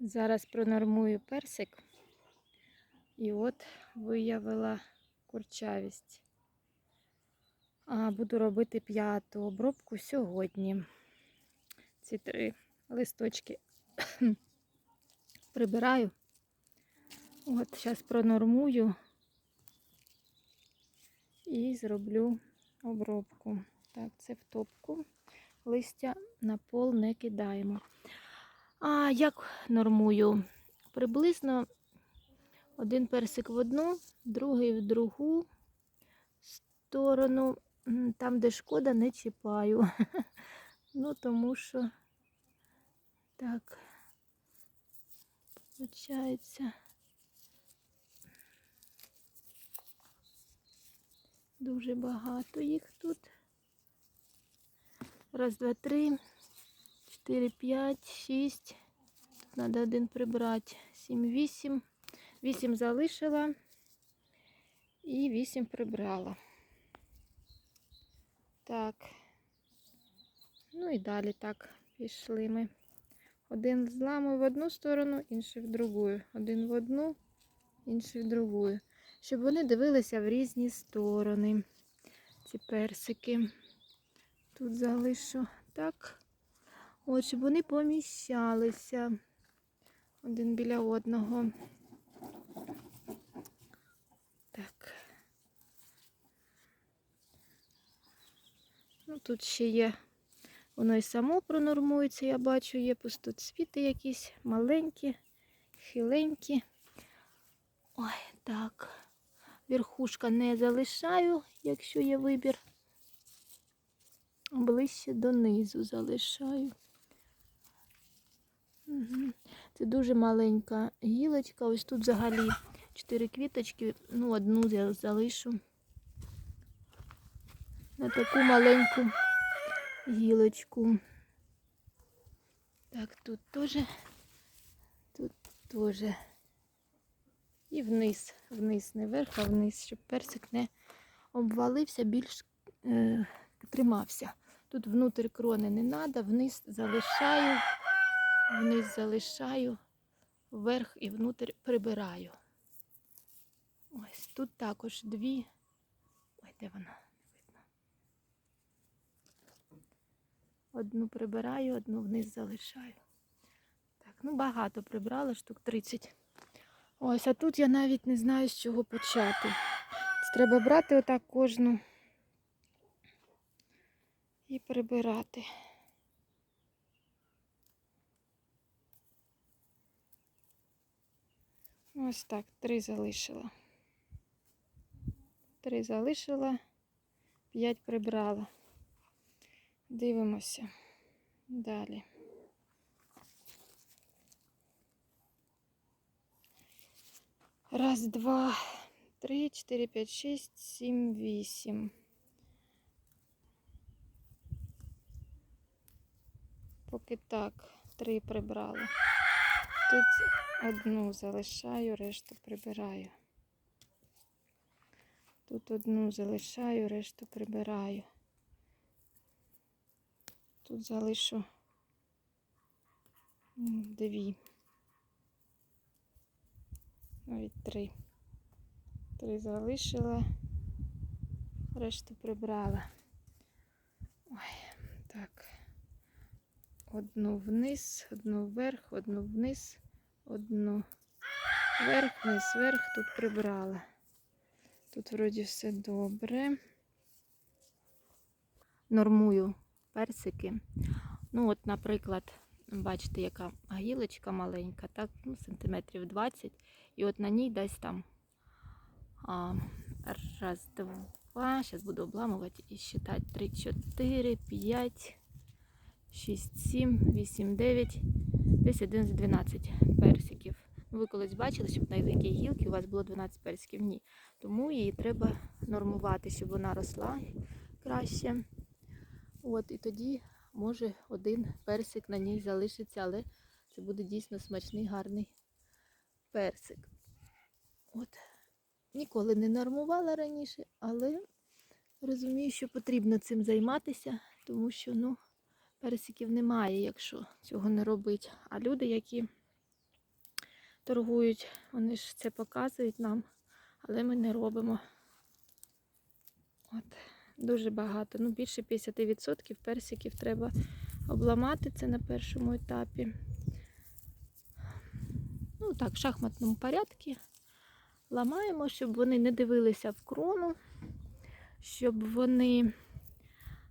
Зараз пронормую персик. І от виявила курчавість. А, буду робити п'яту обробку сьогодні. Ці три листочки прибираю. От, зараз пронормую і зроблю обробку. Так, це в топку. Листя на пол не кидаємо. А як нормую? Приблизно один персик в одну, другий в другу сторону. Там, де шкода, не чіпаю. Ну, тому що так, виходить. Дуже багато їх тут. Раз, два, три, чотири, п'ять, шість. Тут треба один прибрати. Сім, вісім. Вісім залишила і вісім прибрала. Так. Ну і далі так пішли ми. Один зламую в одну сторону, інший в другу. Один в одну, інший в другу. Щоб вони дивилися в різні сторони. Ці персики. Тут залишу так. От, щоб вони поміщалися один біля одного. Так. Ну, тут ще є. Воно і само пронормується, я бачу, є пустоцвіти якісь маленькі, хиленькі. Ой, так. Верхушка не залишаю, якщо є вибір. Ближче донизу залишаю. Це дуже маленька гілочка. Ось тут взагалі чотири квіточки, ну, одну я залишу на таку маленьку гілочку. Так, тут теж, тут теж. І вниз, вниз, не вверх, а вниз, щоб персик не обвалився, більш е, тримався. Тут внутрі крони не треба, вниз залишаю, вниз залишаю, вверх і внутрі прибираю. Ось тут також дві. Ой, де вона? Не видно. Одну прибираю, одну вниз залишаю. Так, ну багато прибрала, штук 30. Ось, а тут я навіть не знаю, з чого почати. Треба брати отак кожну і прибирати. Ось так, три залишила. Три залишила, п'ять прибрала. Дивимося далі. Раз, два, три, чотири, п'ять, шість, сім, вісім. Поки так, три прибрала. Тут одну залишаю, решту прибираю. Тут одну залишаю, решту прибираю. Тут залишу дві. Навіть три. Три залишила, решту прибрала. Ой, так. Одну вниз, одну вверх, одну вниз, одну вверх, вниз, вверх, тут прибрала. Тут вроді все добре. Нормую персики. Ну, от, наприклад, бачите, яка гілочка маленька, так, ну, сантиметрів 20. І от на ній десь там а, раз, два. Зараз буду обламувати і считати. 3, 4, 5, 6, 7, 8, 9, десь 11, 12 персиків. Ну, ви колись бачили, щоб на такій гілці у вас було 12 персиків? Ні. Тому її треба нормувати, щоб вона росла краще. От, і тоді може один персик на ній залишиться, але це буде дійсно смачний, гарний персик. От. Ніколи не нормувала раніше, але розумію, що потрібно цим займатися, тому що ну, персиків немає, якщо цього не робити. А люди, які торгують, вони ж це показують нам, але ми не робимо. От, дуже багато. Ну, більше 50% персиків треба обламати це на першому етапі. Ну так, в шахматному порядку ламаємо, щоб вони не дивилися в крону, щоб вони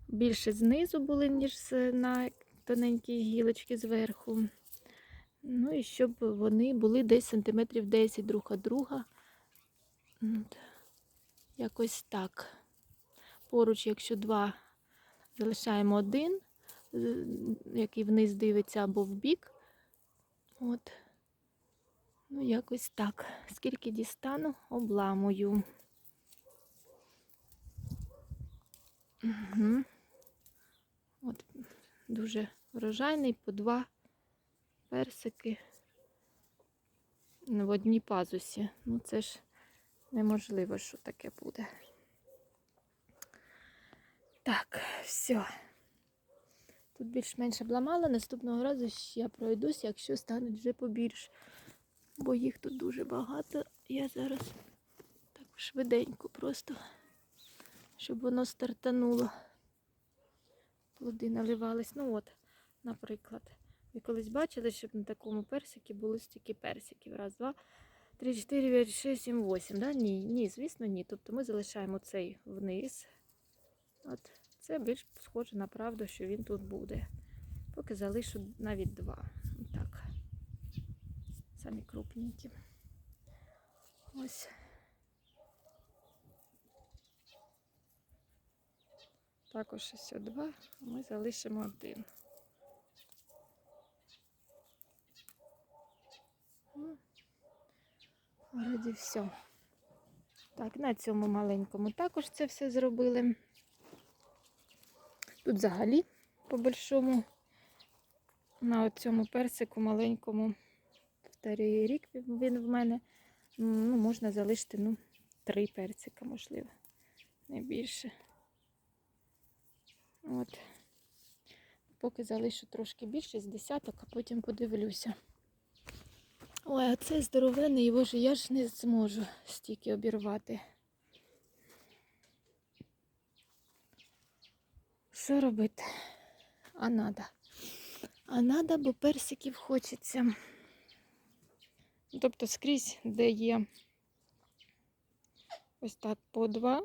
більше знизу були, ніж на тоненькій гілочці зверху. Ну і щоб вони були десь сантиметрів 10 друг від друга. Якось так. Поруч, якщо два, залишаємо один, який вниз дивиться або в бік. От. Ну, якось так. Скільки дістану, обламую. Угу. От, дуже врожайний, по два персики в одній пазусі. Ну, це ж неможливо, що таке буде. Так, все. Тут більш-менш обламала. Наступного разу ще пройдусь, якщо стануть вже побільше. Бо їх тут дуже багато. Я зараз так швиденько просто, щоб воно стартануло. Плоди наливались. Ну от, наприклад. Ви колись бачили, щоб на такому персикі були стільки персиків. Раз, два, три, чотири, п'ять, шість, сім, восім. Да? Ні, ні, звісно, ні. Тобто ми залишаємо цей вниз. От це більш схоже на правду, що він тут буде. Поки залишу навіть два. Так. Самі крупненькі. Ось. Також ось два, ми залишимо один. Ну, Вроді все. Так, на цьому маленькому також це все зробили. Тут взагалі, по-большому, на цьому персику маленькому, старий рік він в мене, ну, можна залишити, ну, три персика, можливо, не більше. От. Поки залишу трошки більше з десяток, а потім подивлюся. Ой, а це здоровенний, його ж я ж не зможу стільки обірвати. Що робити? А надо. А надо, бо персиків хочеться. Тобто скрізь, де є ось так по два.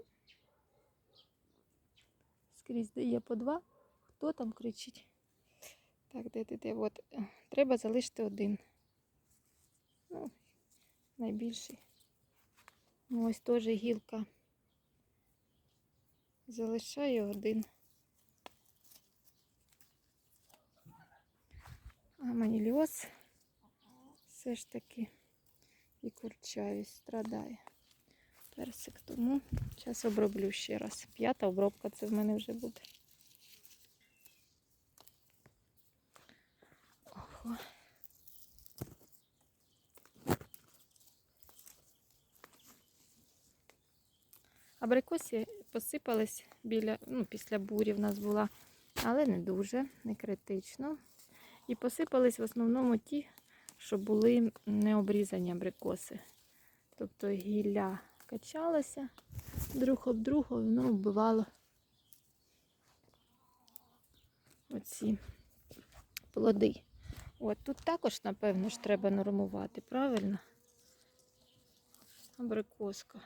Скрізь, де є по два. Хто там кричить? Так, де, де, де? От. е, Треба залишити один. Ну, найбільший. Ну, ось теж гілка. Залишаю один. А маніліоз все ж таки і курчавість страдає. Персик, тому зараз оброблю ще раз. П'ята обробка це в мене вже буде. Ого. Абрикосі посипались біля, ну, після бурі в нас була, але не дуже, не критично. І посипались в основному ті, що були не обрізані абрикоси. Тобто гілля качалася друг об друга, воно вбивало оці плоди. От тут також, напевно, ж треба нормувати, правильно? Абрикоска.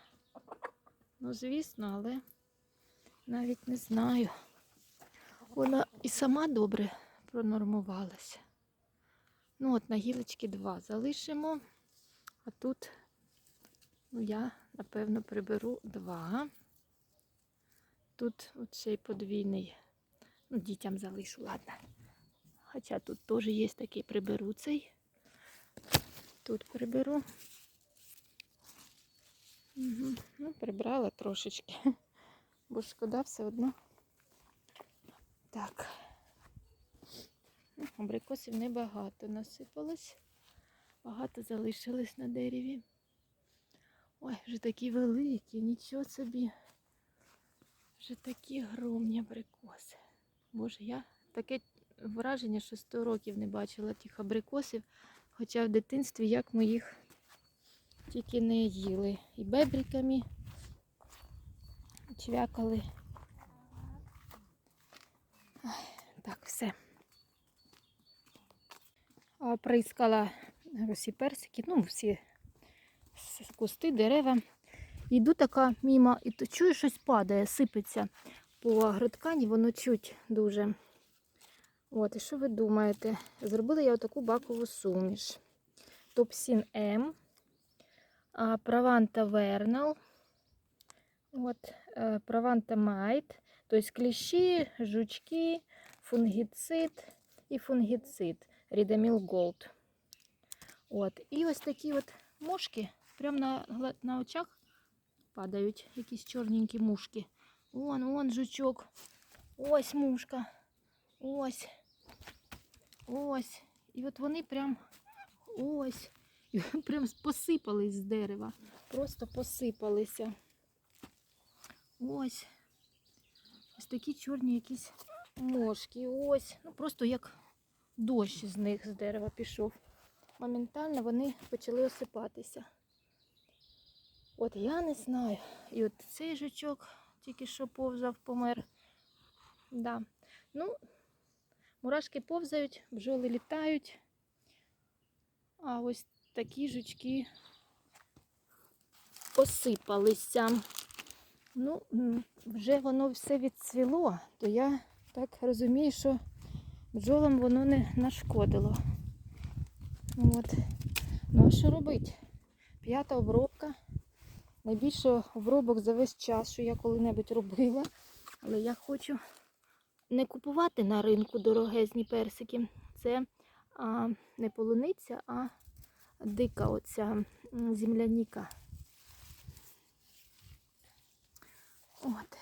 Ну, звісно, але навіть не знаю. Вона і сама добре пронормувалася. Ну, от на гілочки два залишимо, а тут ну, я, напевно, приберу два. Тут оцей подвійний, ну, дітям залишу, ладно. Хоча тут теж є такий, приберу цей. Тут приберу. Угу. Ну, прибрала трошечки, бо шкода все одно. Так. Абрикосів небагато насипалось. Багато залишилось на дереві. Ой, вже такі великі, нічого собі. Вже такі громні абрикоси. Боже, я таке враження, що 100 років не бачила тих абрикосів Хоча в дитинстві як ми їх тільки не їли. І бебриками чвякали. Так, все. А, Прискала усі персики, ну, всі с- кусти, дерева. Йду така мімо, і чую, щось падає, сипеться по агроткані, воно чуть дуже. От, і що ви думаєте? Зробила я отаку бакову суміш. Топсін М, Праванта Вернал, е, Праванта Майт, тобто кліщі, жучки, фунгіцид і фунгіцид, Рідаміл Голд. От, і ось такі от мошки прямо на, на очах падають, якісь чорненькі мушки. Вон, вон жучок. Ось мушка. Ось. Ось. І от вони прям ось. І прям посипались з дерева. Просто посипалися. Ось. Ось такі чорні якісь мошки. Ось. Ну просто як дощ з них з дерева пішов. Моментально вони почали осипатися. От я не знаю. І от цей жучок тільки що повзав, помер. Да. Ну, мурашки повзають, бджоли літають. А ось такі жучки посипалися. Ну, вже воно все відцвіло, то я так розумію, що бджолам воно не нашкодило. От. Ну, а що робити? П'ята обробка. Найбільше обробок за весь час, що я коли-небудь робила. Але я хочу не купувати на ринку дорогезні персики. Це а, не полуниця, а дика оця земляніка. От.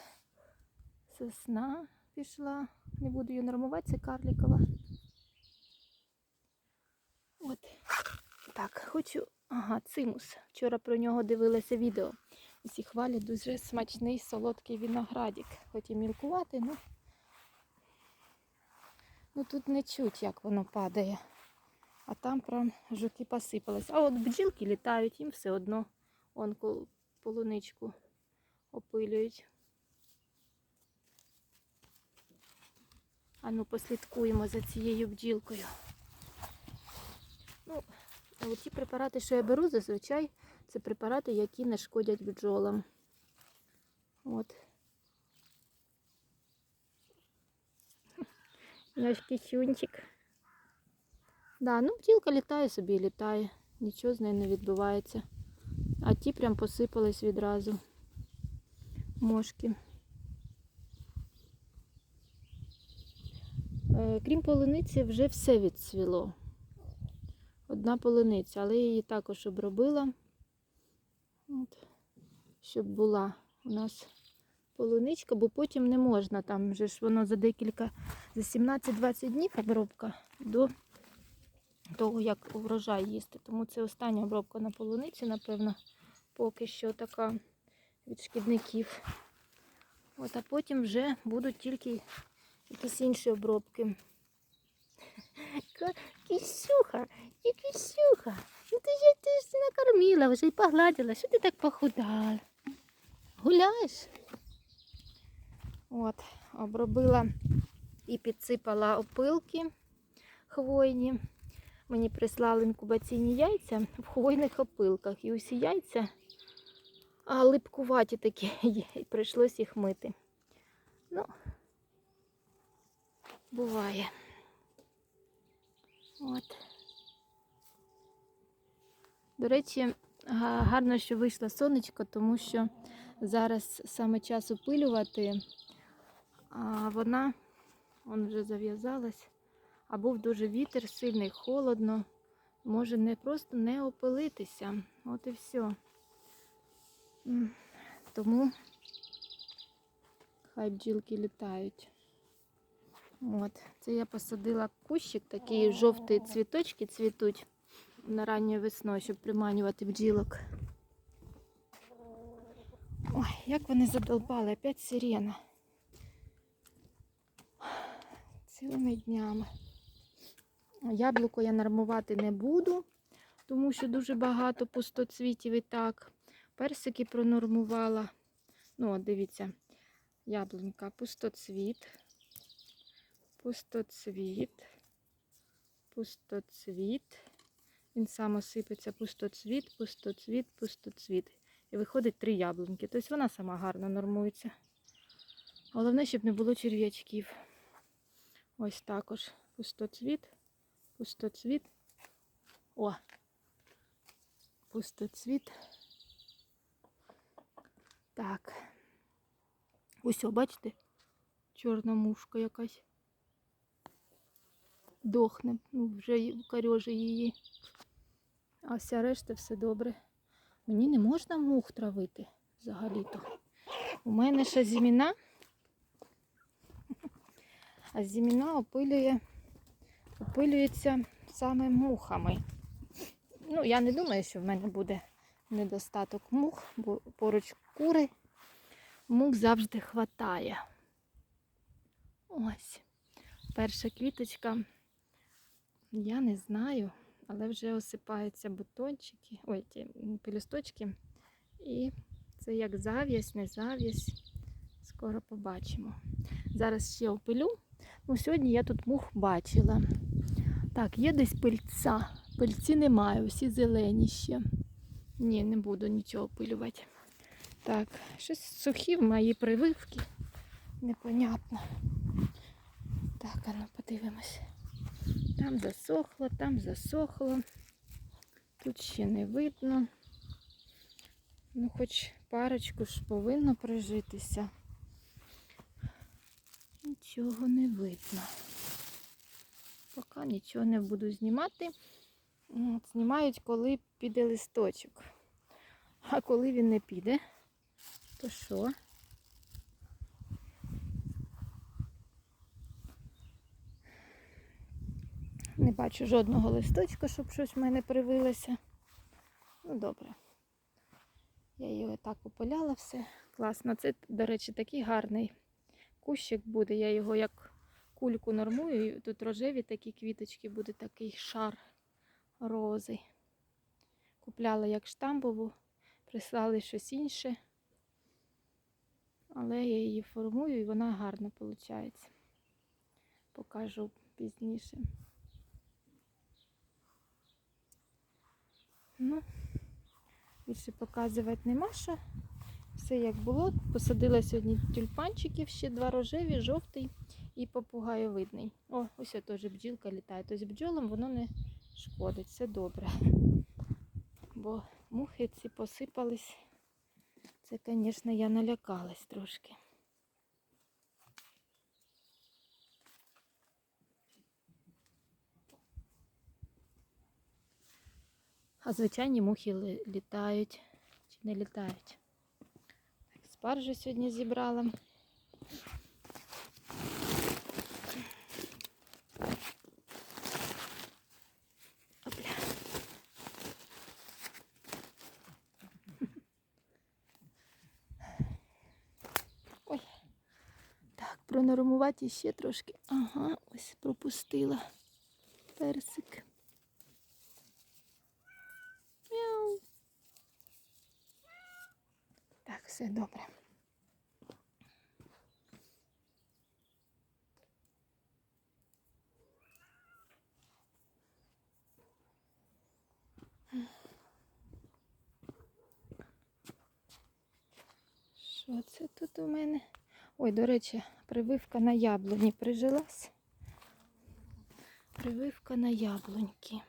Сосна пішла. Не буду її нормувати, це карлікова. От. Так, хочу. Ага, цимус. Вчора про нього дивилася відео. Усі хвалять дуже смачний солодкий виноградик. Хоч і мілкувати, ну. Ну тут не чуть, як воно падає. А там прям жуки посипались. А от бджілки літають, їм все одно он полуничку опилюють. А ну послідкуємо за цією бджілкою. Ну, а ті препарати, що я беру, зазвичай це препарати, які не шкодять бджолам. От. Наш кисюнчик. Да, ну бджілка літає собі і літає. Нічого з нею не відбувається. А ті прям посипались відразу. Мошки. Е, Крім полуниці, вже все відцвіло. Одна полуниця, але я її також обробила. От, щоб була у нас полуничка, бо потім не можна. Там вже ж воно за декілька, за 17-20 днів обробка до того, як врожай їсти. Тому це остання обробка на полуниці, напевно, поки що така від шкідників. От, а потім вже будуть тільки якісь інші обробки. Кисюха, і Кисюха, ну ти ж ти ж накормила, вже й погладила. Що ти так похудала? Гуляєш? От, обробила і підсипала опилки хвойні. Мені прислали інкубаційні яйця в хвойних опилках. І усі яйця а, липкуваті такі є, і прийшлось їх мити. Ну, буває. От. До речі, гарно, що вийшло сонечко, тому що зараз саме час опилювати, а вона он вже зав'язалась, а був дуже вітер, сильний, холодно. Може не просто не опилитися. От і все. Тому хай бджілки літають. От, це я посадила кущик, такі жовті цвіточки цвітуть на ранньою весною, щоб приманювати бджілок. Ой, як вони задолбали, опять сирена. Цілими днями. Яблуко я нормувати не буду, тому що дуже багато пустоцвітів і так. Персики пронормувала. Ну, от дивіться, яблунька, пустоцвіт, пустоцвіт, пустоцвіт. Він сам осипеться пустоцвіт, пустоцвіт, пустоцвіт. І виходить три яблуньки. Тобто вона сама гарно нормується. Головне, щоб не було черв'ячків. Ось також пустоцвіт, пустоцвіт. О! Пустоцвіт. Так. Ось, бачите? Чорна мушка якась. Дохне, ну, вже корьоже її. А вся решта все добре. Мені не можна мух травити взагалі-то. У мене ще зіміна, а зіміна опилює, опилюється саме мухами. Ну, я не думаю, що в мене буде недостаток мух, бо поруч кури мух завжди хватає. Ось. Перша квіточка. Я не знаю, але вже осипаються бутончики, ой, ті пелюсточки. І це як зав'язь, не зав'язь. Скоро побачимо. Зараз ще опилю. Ну, сьогодні я тут мух бачила. Так, є десь пильця. Пильці немає, усі зелені ще. Ні, не буду нічого опилювати. Так, щось сухі в мої прививки. Непонятно. Так, а ну подивимось. Там засохло, там засохло. Тут ще не видно. Ну, хоч парочку ж повинно прижитися. Нічого не видно. Поки нічого не буду знімати. Знімають, коли піде листочок. А коли він не піде, то що? Не бачу жодного листочка, щоб щось в мене привилося. Ну, добре. Я його так опиляла все. Класно. Це, до речі, такий гарний кущик буде. Я його як кульку нормую. І тут рожеві такі квіточки, буде такий шар рози. Купляла як штамбову, прислали щось інше. Але я її формую і вона гарна виходить. Покажу пізніше. Ну, більше показувати нема що. Все як було. Посадила сьогодні тюльпанчиків, ще два рожеві, жовтий і попугаєвидний. О, ось теж бджілка літає. Тобто бджолам воно не шкодить, все добре. Бо мухи ці посипались. Це, звісно, я налякалась трошки. А звичайні мухи літають чи не літають. Спаржу сьогодні зібрала. Пронормувати ще трошки. Ага, ось пропустила персик. Мяу. Так, все добре. Що це тут у мене? Ой, до речі, прививка на яблуні прижилась. Прививка на яблуньки.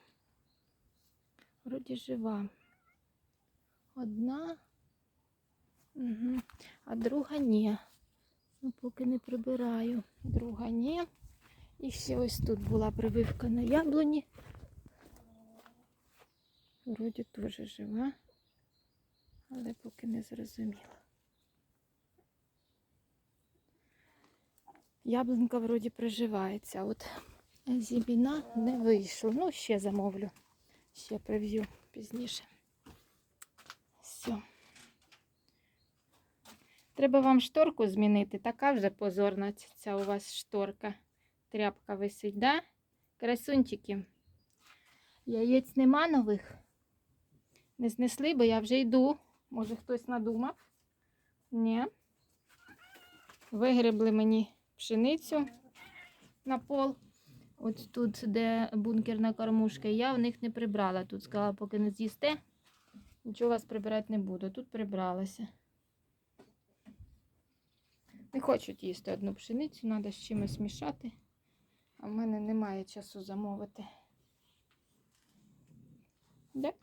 Вроді жива. Одна, угу. а друга ні. Ну, поки не прибираю. Друга ні. І ще ось тут була прививка на яблуні. Вроді теж жива, але поки не зрозуміла. Яблунька вроді приживається. От зібіна не вийшло. Ну, ще замовлю. Ще прев'ю пізніше. Все. Треба вам шторку змінити. Така вже позорна ця у вас шторка. Тряпка висить, да? Красунчики. Яєць нема нових. Не знесли, бо я вже йду. Може хтось надумав? Ні. Вигребли мені пшеницю на пол. От тут, де бункерна кормушка, я в них не прибрала. Тут сказала, поки не з'їсте, нічого вас прибирати не буду. Тут прибралася. Не хочуть їсти одну пшеницю, треба з чимось мішати. А в мене немає часу замовити. Да?